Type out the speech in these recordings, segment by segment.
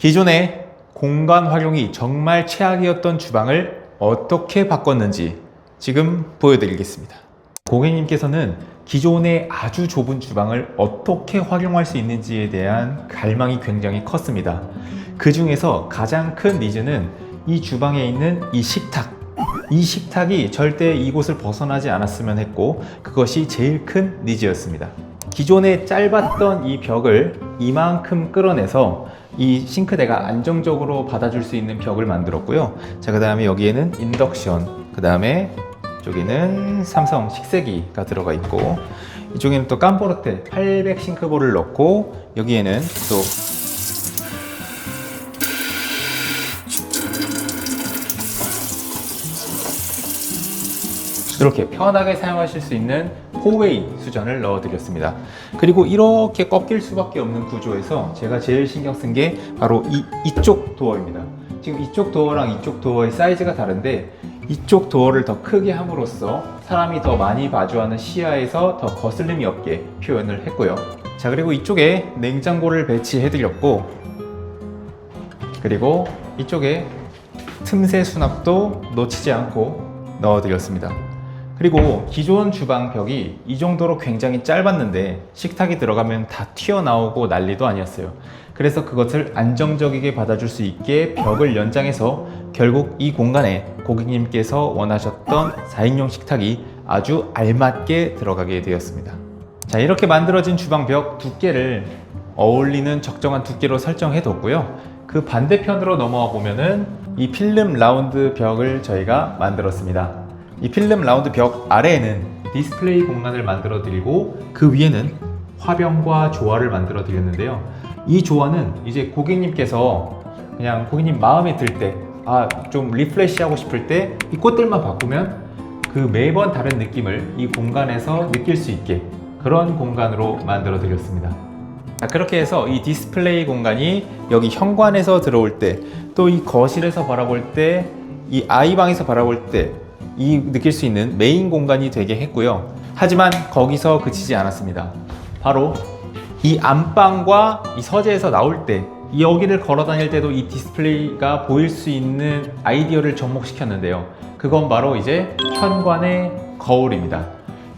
기존의 공간 활용이 정말 최악이었던 주방을 어떻게 바꿨는지 지금 보여드리겠습니다. 고객님께서는 기존의 아주 좁은 주방을 어떻게 활용할 수 있는지에 대한 갈망이 굉장히 컸습니다. 그 중에서 가장 큰 니즈는 이 주방에 있는 이 식탁. 이 식탁이 절대 이곳을 벗어나지 않았으면 했고, 그것이 제일 큰 니즈였습니다. 기존에 짧았던 이 벽을 이만큼 끌어내서 이 싱크대가 안정적으로 받아줄 수 있는 벽을 만들었고요. 자, 그 다음에 여기에는 인덕션, 그 다음에 이쪽에는 삼성 식세기가 들어가 있고 이쪽에는 또 깜포르테 800 싱크볼을 넣고 여기에는 또 이렇게 편하게 사용하실 수 있는 포웨이 수전을 넣어드렸습니다. 그리고 이렇게 꺾일 수밖에 없는 구조에서 제가 제일 신경 쓴 게 바로 이, 이쪽 도어입니다. 지금 이쪽 도어랑 이쪽 도어의 사이즈가 다른데 이쪽 도어를 더 크게 함으로써 사람이 더 많이 마주하는 시야에서 더 거슬림이 없게 표현을 했고요. 자 그리고 이쪽에 냉장고를 배치해 드렸고 그리고 이쪽에 틈새 수납도 놓치지 않고 넣어 드렸습니다. 그리고 기존 주방 벽이 이 정도로 굉장히 짧았는데 식탁이 들어가면 다 튀어나오고 난리도 아니었어요. 그래서 그것을 안정적이게 받아줄 수 있게 벽을 연장해서 결국 이 공간에 고객님께서 원하셨던 4인용 식탁이 아주 알맞게 들어가게 되었습니다. 자, 이렇게 만들어진 주방 벽 두께를 어울리는 적정한 두께로 설정해 뒀고요. 그 반대편으로 넘어와 보면은 이 필름 라운드 벽을 저희가 만들었습니다. 이 필름 라운드 벽 아래에는 디스플레이 공간을 만들어 드리고 그 위에는 화병과 조화를 만들어 드렸는데요. 이 조화는 이제 고객님께서 그냥 고객님 마음에 들 때, 아, 좀 리프레시 하고 싶을 때 이 꽃들만 바꾸면 그 매번 다른 느낌을 이 공간에서 느낄 수 있게 그런 공간으로 만들어 드렸습니다. 자, 그렇게 해서 이 디스플레이 공간이 여기 현관에서 들어올 때, 또 이 거실에서 바라볼 때, 이 아이방에서 바라볼 때, 이 느낄 수 있는 메인 공간이 되게 했고요. 하지만 거기서 그치지 않았습니다. 바로 이 안방과 이 서재에서 나올 때, 이 여기를 걸어 다닐 때도 이 디스플레이가 보일 수 있는 아이디어를 접목시켰는데요. 그건 바로 이제 현관의 거울입니다.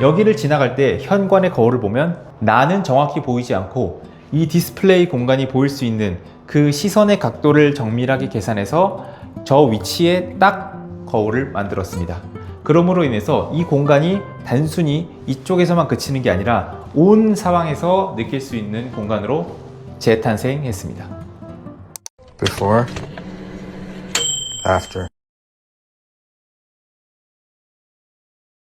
여기를 지나갈 때 현관의 거울을 보면 나는 정확히 보이지 않고 이 디스플레이 공간이 보일 수 있는 그 시선의 각도를 정밀하게 계산해서 저 위치에 딱 거울을 만들었습니다. 그러므로 인해서 이 공간이 단순히 이쪽에서만 그치는 게 아니라 온 사방에서 느낄 수 있는 공간으로 재탄생했습니다. Before, after.